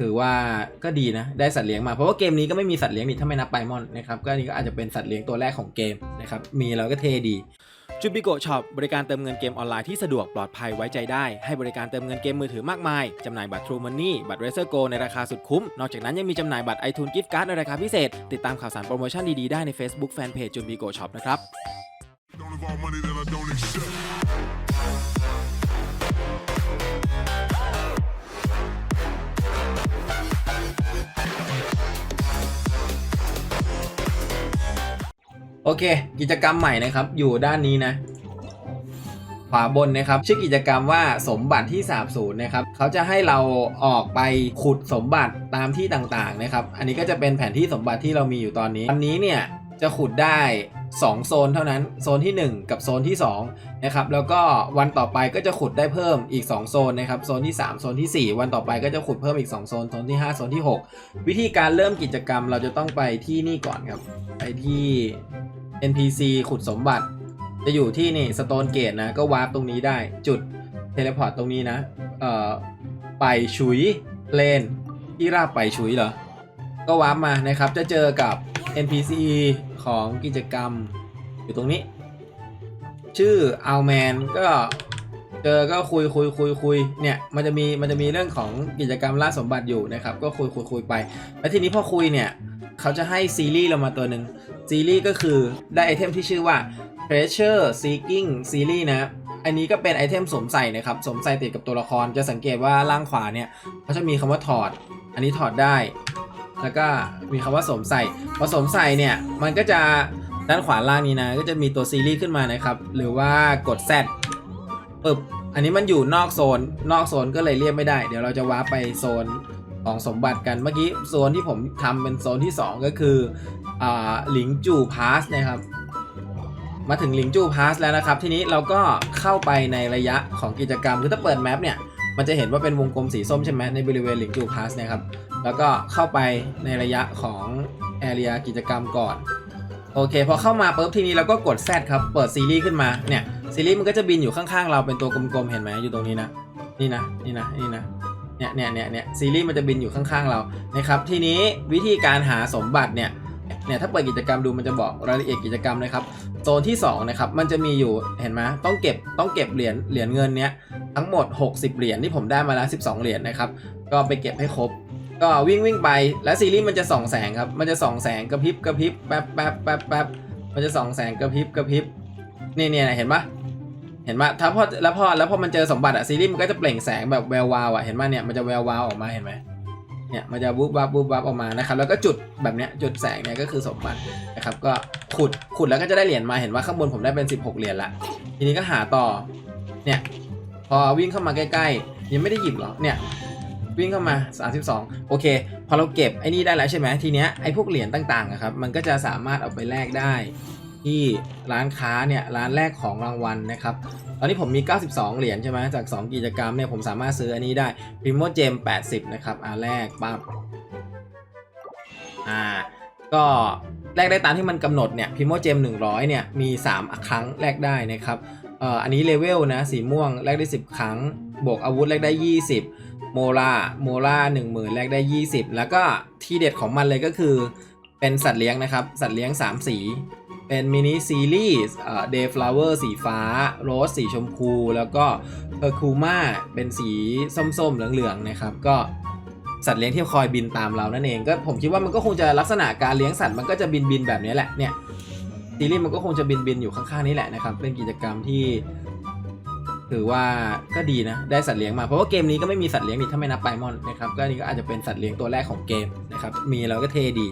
ถือว่าก็ดีนะ ได้สัตว์เลี้ยงมาเพราะว่าเกมนี้ก็ไม่มีสัตว์เลี้ยงนี่ถ้าไม่นับไปมอนนะครับก็นี่ก็อาจจะเป็นสัตว์เลี้ยงตัวแรกของเกมนะครับมีแล้วก็เท่ดีจูบิโกช็อปบริการเติมเงินเกมออนไลน์ที่สะดวกปลอดภัยไว้ใจได้ ให้บริการเติมเงินเกมมือถือมากมายจำหน่ายบัตร True Money บัตร Razer Go ในราคาสุดคุ้ม นอกจากนั้นยังมีจำหน่ายบัตร iTunes Gift Card ในราคาพิเศษ ติดตามข่าวสารโปรโมชั่นดีๆได้ใน Facebook Fanpage จูบิโกช็อปนะครับ โอเค กิจกรรมใหม่นะครับ อยู่ด้านนี้นะ ขวาบนนะครับ ชื่อกิจกรรมว่าสมบัติที่สาบสูญนะครับ เขาจะให้เราออกไปขุดสมบัติตามที่ต่างๆนะครับ อันนี้ก็จะเป็นแผนที่สมบัติที่เรามีอยู่ตอนนี้ วันนี้เนี่ยจะขุดได้ 2 โซนเท่านั้น โซนที่ 1 กับโซนที่2นะครับแล้วก็วันต่อไปก็จะขุดได้เพิ่มอีก 2 โซนนะครับโซนที่ 3 โซนทีสี่ 4 วันต่อไปก็จะขุดเพิ่มอีก 2 โซน โซนที่ 5 โซนที่ 6 วิธีการเริ่มกิจกรรมเราจะต้องไปที่นี่ก่อนครับไปที่ NPC ขุดสมบัติ จะอยู่ที่นี่สโตนเกตนะก็วาร์ปตรงนี้ได้จุดเทเลพอร์ตตรงนี้นะเอ่อไปชุยเลนที่ราบไปชุยเหรอก็วาร์ปมานะครับจะเจอกับ NPC ของกิจกรรมอยู่ตรงนี้ ชื่ออัลแมนก็เจอก็คุยคุยคุยคุยเนี่ยมันจะมีมันจะมีเรื่องของกิจกรรมล่าสมบัติอยู่นะครับ ก็คุยคุยคุยไป แล้วทีนี้พอคุยเนี่ย เขาจะให้ซีรีส์เรามาตัวหนึ่งซีรีส์ก็คือได้ไอเทมที่ชื่อว่า Treasure Seeking Series นะอันนี้ก็เป็นไอเทมสวมใส่นะครับสวมใส่ติดกับตัวละครจะสังเกตว่าล่างขวาเนี่ยเขาจะมีคำว่าถอด อันนี้ถอดได้ แล้วก็มีคำว่าสมใส่พอสมใส่เนี่ยมันก็จะด้านขวาล่างนี้นะ ก็จะมีตัวซีรีส์ขึ้นมานะครับ หรือว่ากด Z ปึ๊บอันนี้มันอยู่นอกโซน นอกโซนก็เลยเรียกไม่ได้ เดี๋ยวเราจะว้าร์ไปโซนของสมบัติกันเมื่อกี้โซนที่ผมทำเป็นโซนที่ 2 ก็คืออ่าหลิงจูพาสนะครับ มาถึงหลิงจูพาสแล้วนะครับ ทีนี้เราก็เข้าไปในระยะของกิจกรรมคือถ้าเปิดแมปเนี่ยมันจะเห็นว่าเป็นวงกลมสีส้มใช่ไหมในบริเวณหลิงจูพาสนะครับ แล้วก็เข้าไปในระยะของแอเรียกิจกรรมก่อน โอเค พอเข้ามาปุ๊บทีนี้เราก็กด Z ครับ เปิดซีรีส์ขึ้นมา เนี่ยซีรีส์มันก็จะบินอยู่ข้างๆเราเป็นตัวกลมๆ เห็นไหมอยู่ตรงนี้นะ นี่นะ นี่นะ นี่นะเนี่ยเนี่ยเนี่ยเนี่ยซีรีส์มันจะบินอยู่ข้างๆ เรานะครับ ทีนี้วิธีการหาสมบัติเนี่ยเนี่ยถ้าเปิดกิจกรรมดูมันจะบอกรายละเอียดกิจกรรมนะครับโซนที่2นะครับมันจะมีอยู่เห็นไหมต้องเก็บต้องเก็บเหรียญเหรียญเงินเนี้ยทั้งหมด 60 เหรียญที่ผมได้มาแล้ว 12 เหรียญนะครับก็ไปเก็บให้ครบ ก็วิ่งวิ่งไปแล้วซีรีส์มันจะส่องแสงครับ มันจะส่องแสงกระพริบกระพริบแป๊บแป๊บแป๊บแป๊บมันจะส่องแสงกระพริบกระพริบนี่เนี่ยเห็นปะเห็นปะถ้าพอแล้วพอแล้วพอมันเจอสมบัติอะซีรีส์มันก็จะเปล่งแสงแบบแวววาวอะเห็นปะเนี่ยมันจะแวววาวออกมาเห็นไหมเนี่ยมันจะวูบวับวูบวับออกมานะครับแล้วก็จุดแบบเนี้ยจุดแสงเนี่ยก็คือสมบัตินะครับก็ขุดขุดแล้วก็จะได้เหรียญมาเห็นว่าข้างบนผมได้เป็น 16 เหรียญละทีนี้ก็หาต่อเนี่ยพอวิ่งเข้ามาใกล้ๆยังไม่ได้หยิบหรอเนี่ย วิ่งเข้ามา 32 โอเค พอเราเก็บไอ้นี่ได้แล้วใช่ไหมทีเนี้ยไอ้พวกเหรียญต่างๆอะครับมันก็จะสามารถเอาไปแลกได้ ที่ร้านค้าเนี่ยร้านแรกของรางวัลนะครับตอนนี้ผมมี 92 เหรียญใช่ไหมจาก 2 กิจกรรมเนี่ยผมสามารถซื้ออันนี้ได้ Primo Gem 80 นะครับอ่าแรกปั๊บอ่าก็แลกได้ตามที่มันกำหนดเนี่ย Primo Gem 100 เนี่ยมี 3 ครั้งแลกได้นะครับเอ่ออันนี้เลเวลนะสีม่วงแลกได้ 10 ครั้ง บวกอาวุธแลกได้ 20 โมลาโมลา10,000แลกได้ 20 แล้วก็ที่เด็ดของมันเลยก็คือ เป็นสัตว์เลี้ยงนะครับ สัตว์เลี้ยง 3 สี เป็นมินิซีรีส์เดย์ฟลาวเวอร์สีฟ้า โรสสีชมพู แล้วก็เออร์คูมาเป็นสีส้มๆ เหลืองๆ นะครับ ก็สัตว์เลี้ยงที่คอยบินตามเรานั่นเองก็ผมคิดว่ามันก็คงจะลักษณะการเลี้ยงสัตว์มันก็จะบินบินแบบนี้แหละเนี่ยซีรีส์มันก็คงจะบินบินอยู่ข้างๆนี้แหละนะครับเป็นกิจกรรมที่ ถือว่าก็ดีนะ ได้สัตว์เลี้ยงมา เพราะว่าเกมนี้ก็ไม่มีสัตว์เลี้ยงนี่ถ้าไม่นับไปมอนนะครับ ก็นนี่ก็อาจจะเป็นสัตว์เลี้ยงตัวแรกของเกมนะครับ มีแล้วก็เท่ดี